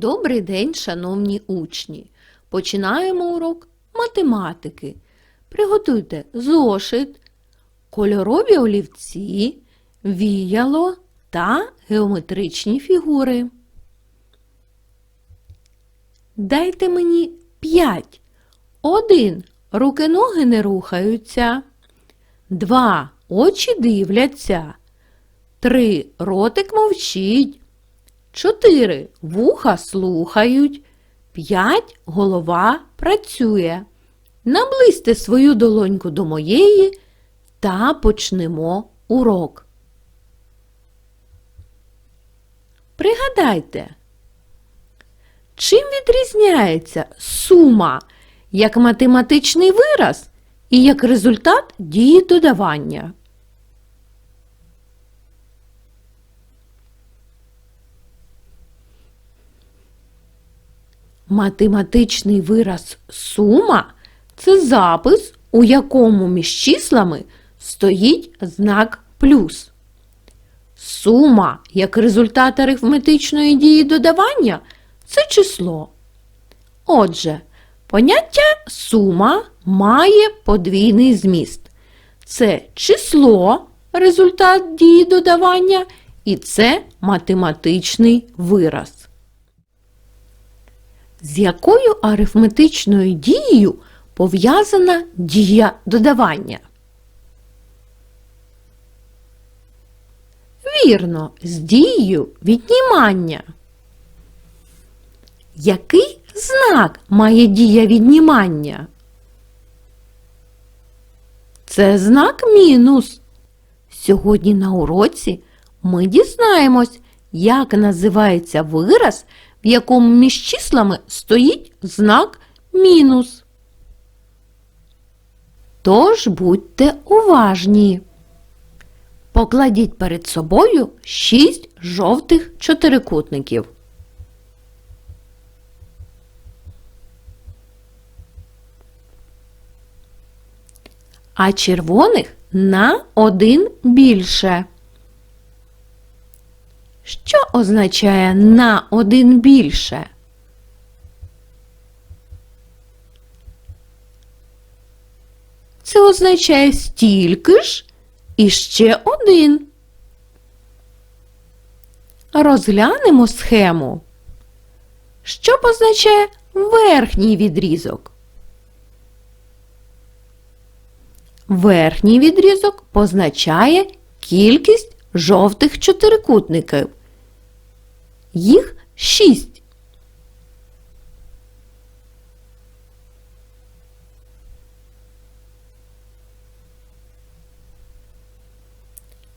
Добрий день, шановні учні! Починаємо урок математики. Приготуйте зошит, кольорові олівці, віяло та геометричні фігури. Дайте мені п'ять. Один. Руки-ноги не рухаються. Два. Очі дивляться. Три. Ротик мовчить. Чотири. Вуха слухають. П'ять. Голова працює. Наблизьте свою долоньку до моєї та почнемо урок. Пригадайте, чим відрізняється сума як математичний вираз і як результат дії додавання? Математичний вираз сума це запис, у якому між числами стоїть знак плюс. Сума як результат арифметичної дії додавання це число. Отже, поняття сума має подвійний зміст. Це число результат дії додавання, і це математичний вираз. З якою арифметичною дією пов'язана дія додавання? Вірно, з дією віднімання. Який знак має дія віднімання? Це знак мінус. Сьогодні на уроці ми дізнаємось, як називається вираз, в якому між числами стоїть знак мінус. Тож будьте уважні. Покладіть перед собою шість жовтих чотирикутників. А червоних на один більше. Що означає на один більше? Це означає стільки ж і ще один. Розглянемо схему. Що позначає верхній відрізок? Верхній відрізок позначає кількість жовтих чотирикутників. Їх шість.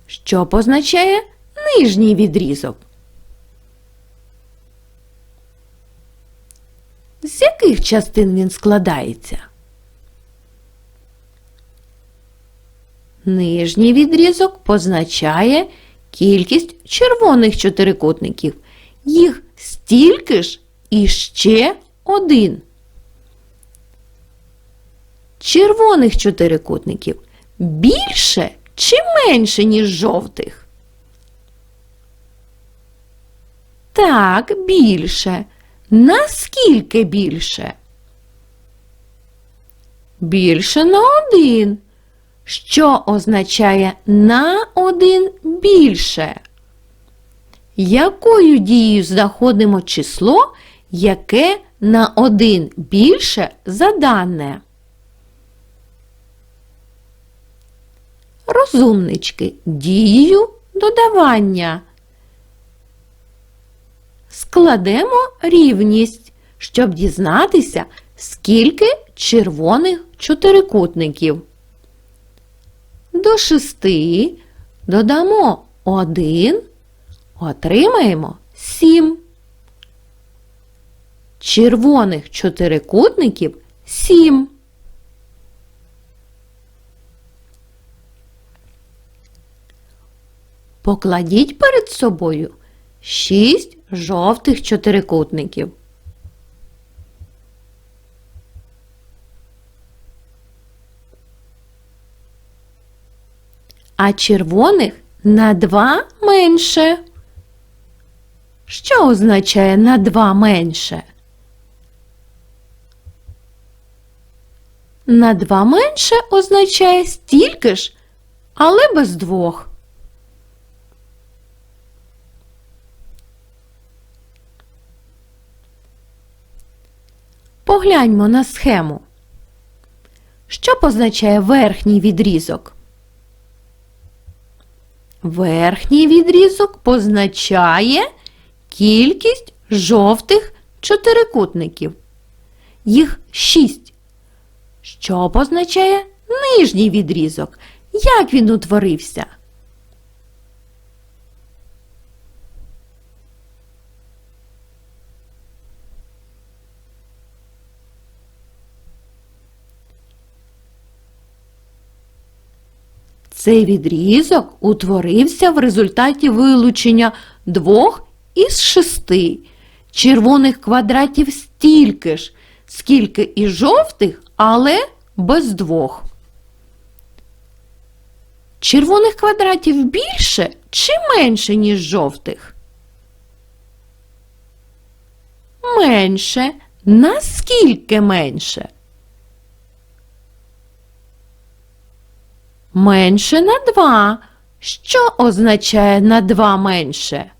Що позначає нижній відрізок? З яких частин він складається? Нижній відрізок позначає кількість червоних чотирикутників. Їх стільки ж і ще один. Червоних чотирикутників більше чи менше, ніж жовтих? Так, більше. Наскільки більше? Більше на один. Що означає на один більше? Якою дією знаходимо число, яке на один більше за дане? Розумнички дією додавання. Складемо рівність, щоб дізнатися, скільки червоних чотирикутників. До шести додамо один, отримаємо сім. Червоних чотирикутників сім. Покладіть перед собою шість жовтих чотирикутників. А червоних на два менше. Що означає на 2 менше? На 2 менше означає стільки ж, але без двох. Погляньмо на схему. Що позначає верхній відрізок? Верхній відрізок позначає кількість жовтих чотирикутників. Їх шість. Що позначає нижній відрізок? Як він утворився? Цей відрізок утворився в результаті вилучення двох із шести. Червоних квадратів стільки ж, скільки і жовтих, але без двох. Червоних квадратів більше чи менше, ніж жовтих? Менше. Наскільки менше? Менше на 2. Що означає на 2 менше?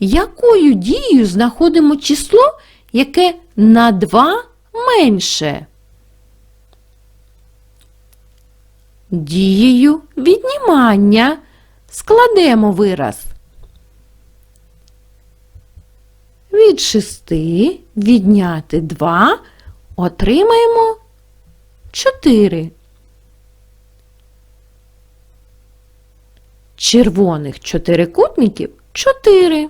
Якою дією знаходимо число, яке на 2 менше? Дією віднімання складемо вираз. Від 6 відняти 2 отримаємо 4. Червоних чотирикутників 4.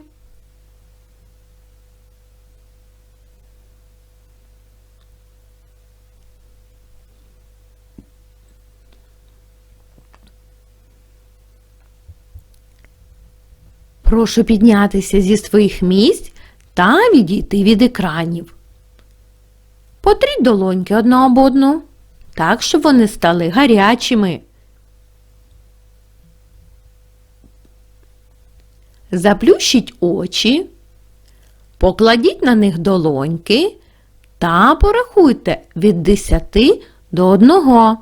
Прошу піднятися зі своїх місць та відійти від екранів. Потріть долоньки одна об одну, так, щоб вони стали гарячими. Заплющіть очі, покладіть на них долоньки та порахуйте від 10 до 1.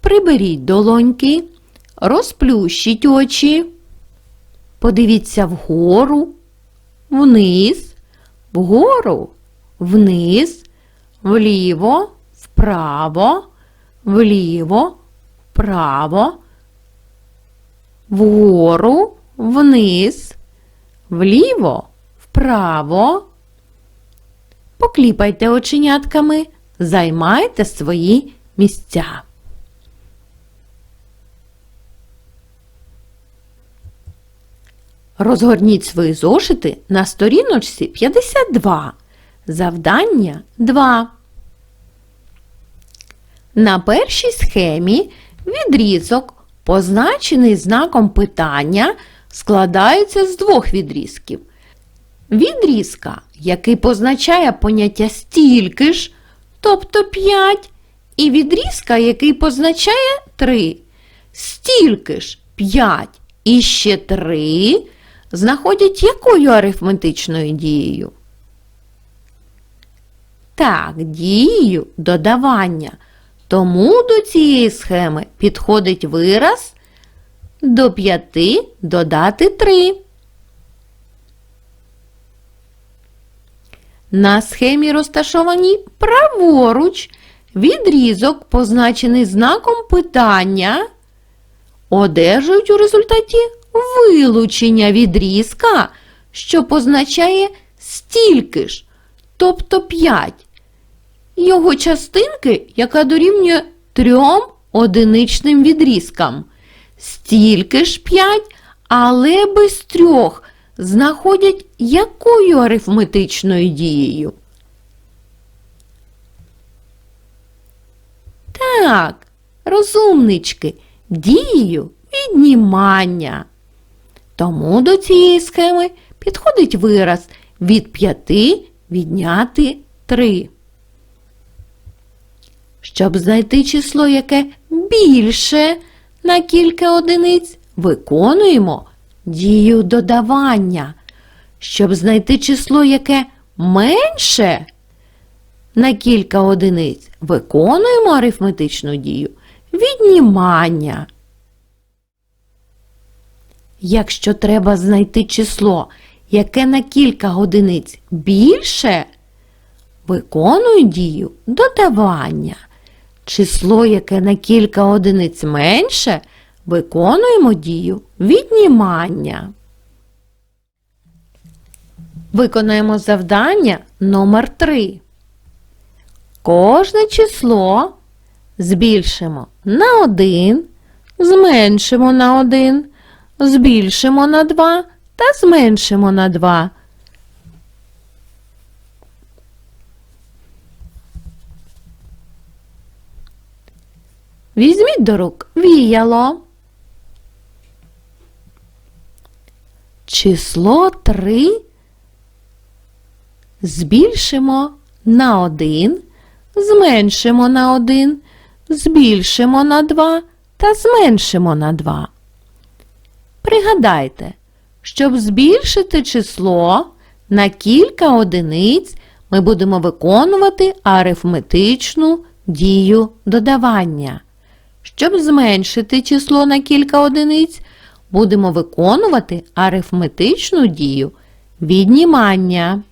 Приберіть долоньки, розплющіть очі, подивіться вгору, вниз, вгору, вниз, вліво, вправо, вліво, вправо, вгору, вниз, вліво, вправо. Покліпайте оченятками, займайте свої місця. Розгорніть свої зошити на сторіночці 52. Завдання 2. На першій схемі відрізок, позначений знаком питання, складається з двох відрізків. Відрізка, який позначає поняття стільки ж, тобто 5, і відрізка, який позначає 3. Стільки ж 5 і ще 3 знаходять якою арифметичною дією? Так, дією додавання. Тому до цієї схеми підходить вираз до 5 додати 3. На схемі розташованій праворуч відрізок, позначений знаком питання, одержують у результаті вилучення відрізка, що позначає стільки ж, тобто 5. Його частинки, яка дорівнює трьом одиничним відрізкам. Стільки ж 5, але без трьох знаходять якою арифметичною дією? Так, розумнички, дією віднімання. Тому до цієї схеми підходить вираз від 5 відняти 3. Щоб знайти число, яке більше на кілька одиниць, виконуємо дію додавання. Щоб знайти число, яке менше на кілька одиниць, виконуємо арифметичну дію віднімання. Якщо треба знайти число, яке на кілька одиниць більше, виконую дію додавання. Число, яке на кілька одиниць менше, виконуємо дію віднімання. Виконаємо завдання номер 3. Кожне число збільшимо на 1, зменшимо на 1, збільшимо на 2 та зменшимо на 2. Візьміть до рук віяло. Число 3 збільшимо на 1, зменшимо на 1, збільшимо на 2 та зменшимо на 2. Пригадайте, щоб збільшити число на кілька одиниць, ми будемо виконувати арифметичну дію додавання. Щоб зменшити число на кілька одиниць, будемо виконувати арифметичну дію віднімання.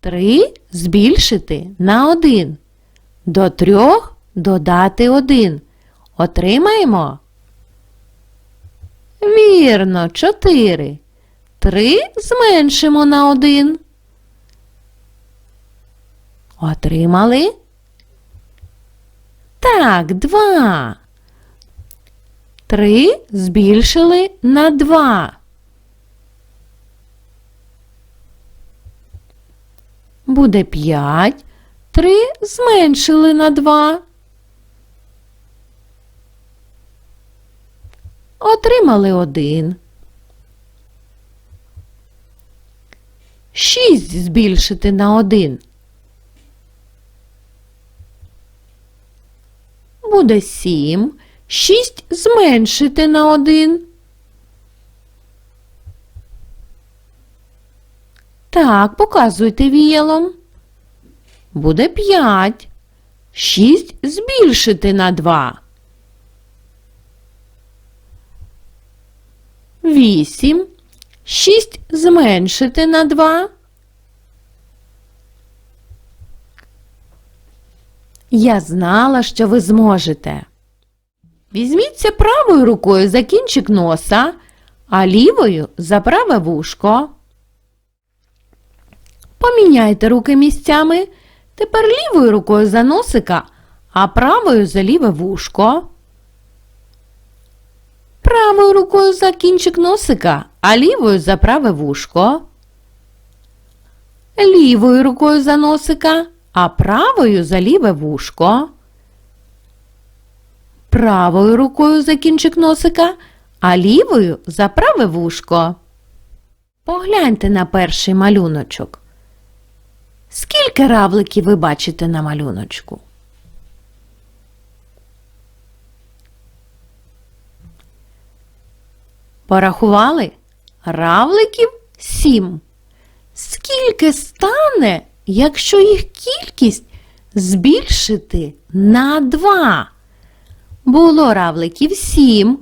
3 збільшити на 1. До 3 додати 1. Отримаємо? Вірно, 4. 3 зменшимо на 1. Отримали? Так, 2. 3 збільшили на 2. Буде 5. 3 зменшили на 2. Отримали 1. 6 збільшити на 1. Буде 7. 6 зменшити на 1. Так, показуйте віялом. Буде 5. 6 збільшити на 2. 8. 6 зменшити на 2. Я знала, що ви зможете. Візьміться правою рукою за кінчик носа, а лівою за праве вушко. Поміняйте руки місцями. Тепер лівою рукою за носика, а правою за ліве вушко. Правою рукою за кінчик носика, а лівою за праве вушко. Лівою рукою за носика, а правою за ліве вушко. Правою рукою за кінчик носика, а лівою за праве вушко. Погляньте на перший малюночок. Скільки равликів ви бачите на малюночку? Порахували? Равликів сім. Скільки стане, якщо їх кількість збільшити на два? Було равликів сім.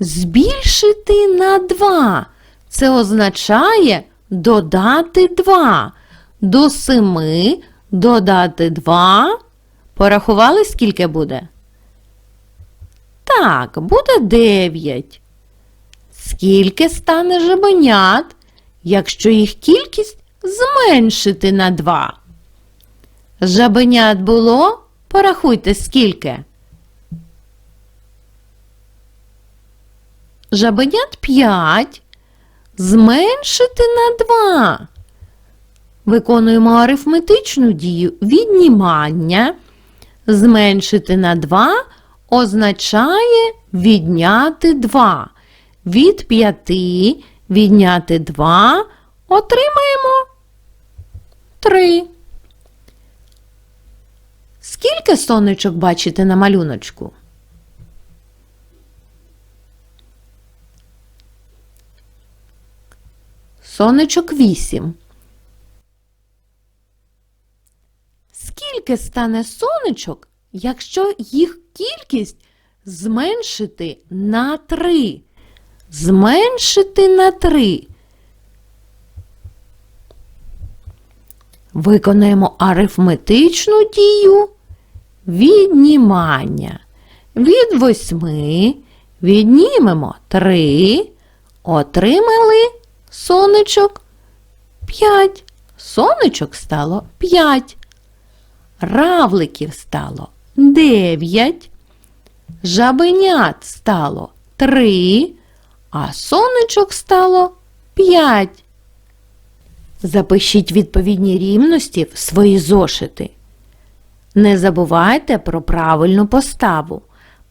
Збільшити на два. Це означає додати два. До семи додати два. Порахували, скільки буде? Так, буде дев'ять. Скільки стане жабенят, якщо їх кількість зменшити на два? Жабенят було? Порахуйте, скільки. Жабенят п'ять. Зменшити на два. Виконуємо арифметичну дію віднімання. Зменшити на 2 означає відняти 2. Від 5 відняти 2 отримаємо 3. Скільки сонечок бачите на малюночку? Сонечок вісім. Скільки стане сонечок, якщо їх кількість зменшити на 3? Зменшити на 3. Виконаємо арифметичну дію віднімання. Від 8 віднімемо 3, отримали сонечок 5. Сонечок стало 5. Равликів стало 9. Жабенят стало 3, а сонечок стало 5. Запишіть відповідні рівності в свої зошити. Не забувайте про правильну поставу.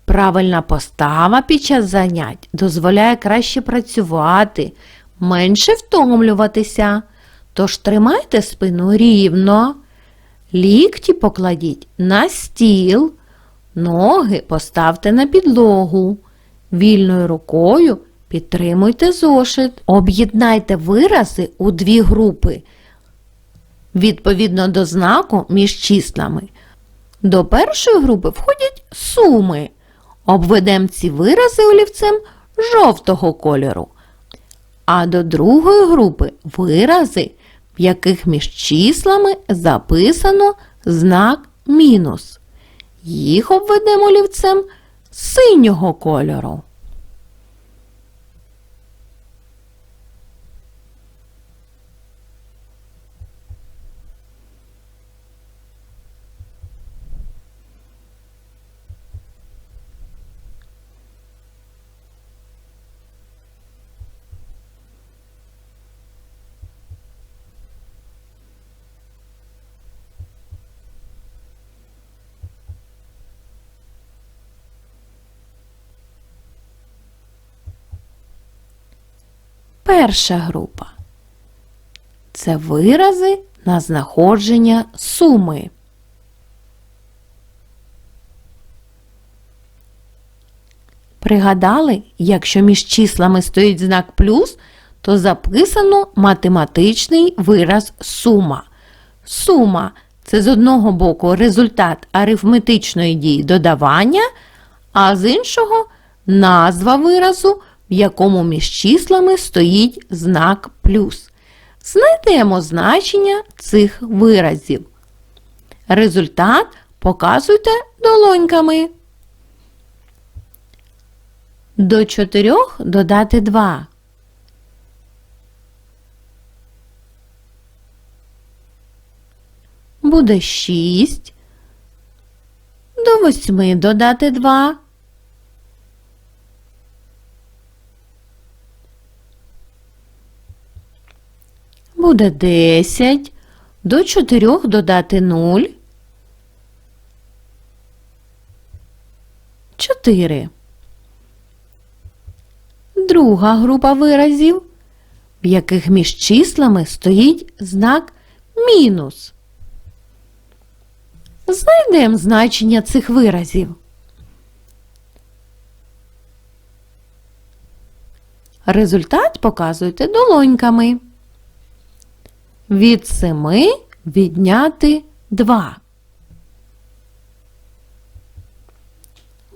Правильна постава під час занять дозволяє краще працювати, менше втомлюватися. Тож тримайте спину рівно, лікті покладіть на стіл, ноги поставте на підлогу. Вільною рукою підтримуйте зошит. Об'єднайте вирази у дві групи відповідно до знаку між числами. До першої групи входять суми. Обведемо ці вирази олівцем жовтого кольору. А до другої групи вирази, в яких між числами записано знак мінус. Їх обведемо олівцем синього кольору. Перша група це вирази на знаходження суми. Пригадали, якщо між числами стоїть знак плюс, то записано математичний вираз сума. Сума це з одного боку результат арифметичної дії додавання, а з іншого назва виразу, в якому між числами стоїть знак плюс. Знайдемо значення цих виразів. Результат показуйте долоньками. До 4 додати 2. Буде 6. До 8 додати 2. Буде 10. До 4 додати 0. 4. Друга група виразів, в яких між числами стоїть знак мінус. Знайдемо значення цих виразів. Результат показуйте долоньками. Від 7 відняти 2.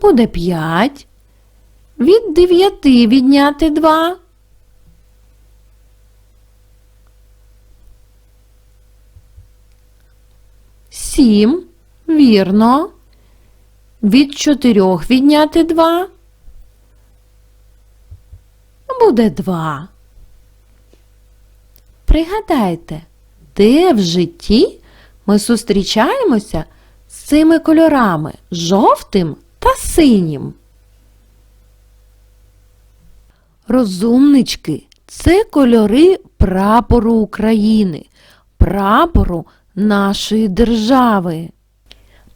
Буде 5. Від 9 відняти 2. Сім. Вірно. Від 4 відняти 2. Буде 2. Пригадайте, де в житті ми зустрічаємося з цими кольорами жовтим та синім. Розумнички це кольори прапору України, прапору нашої держави.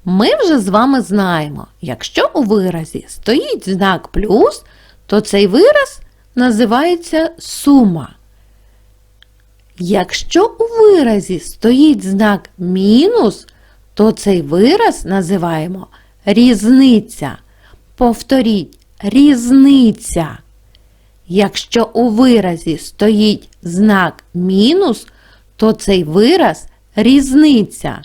Ми вже з вами знаємо, якщо у виразі стоїть знак плюс, то цей вираз називається сума. Якщо у виразі стоїть знак мінус, то цей вираз називаємо різниця. Повторіть, різниця. Якщо у виразі стоїть знак мінус, то цей вираз різниця.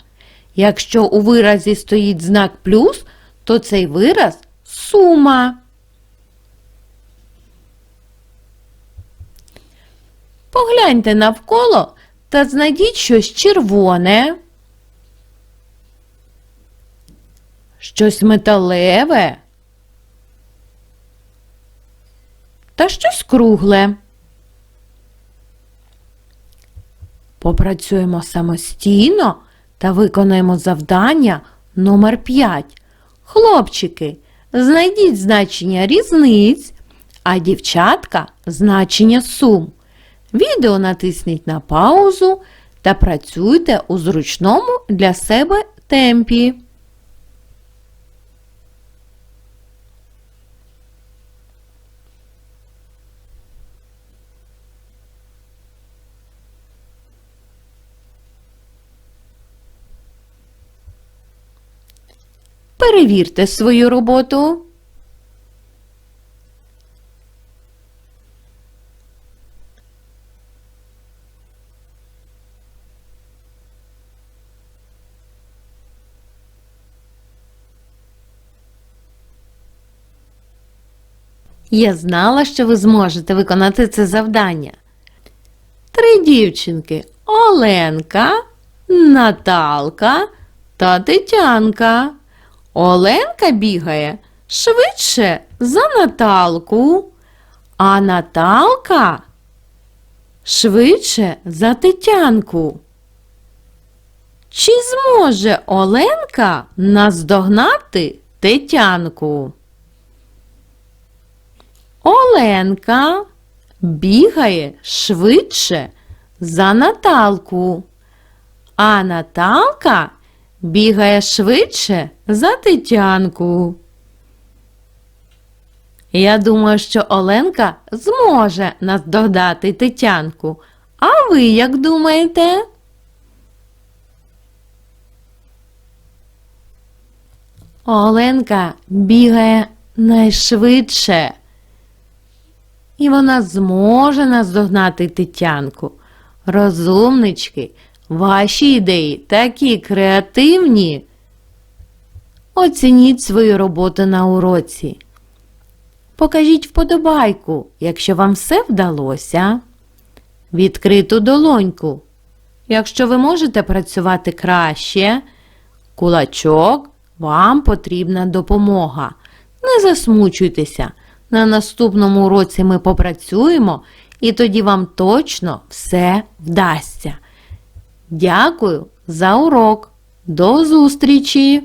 Якщо у виразі стоїть знак плюс, то цей вираз сума. Погляньте навколо та знайдіть щось червоне, щось металеве та щось кругле. Попрацюємо самостійно та виконаємо завдання номер 5. Хлопчики, знайдіть значення різниць, а дівчатка значення сум. Відео натисніть на паузу та працюйте у зручному для себе темпі. Перевірте свою роботу. Я знала, що ви зможете виконати це завдання. Три дівчинки Оленка, Наталка та Тетянка. Оленка бігає швидше за Наталку, а Наталка швидше за Тетянку. Чи зможе Оленка наздогнати Тетянку? Оленка бігає швидше за Наталку, а Наталка бігає швидше за Тетянку. Я думаю, що Оленка зможе наздогнати Тетянку. А ви як думаєте? Оленка бігає найшвидше. І вона зможе наздогнати Тетянку. Розумнички, ваші ідеї такі креативні. Оцініть свою роботу на уроці. Покажіть вподобайку, якщо вам все вдалося. Відкриту долоньку. Якщо ви можете працювати краще, кулачок, вам потрібна допомога. Не засмучуйтеся. На наступному уроці ми попрацюємо, і тоді вам точно все вдасться. Дякую за урок. До зустрічі!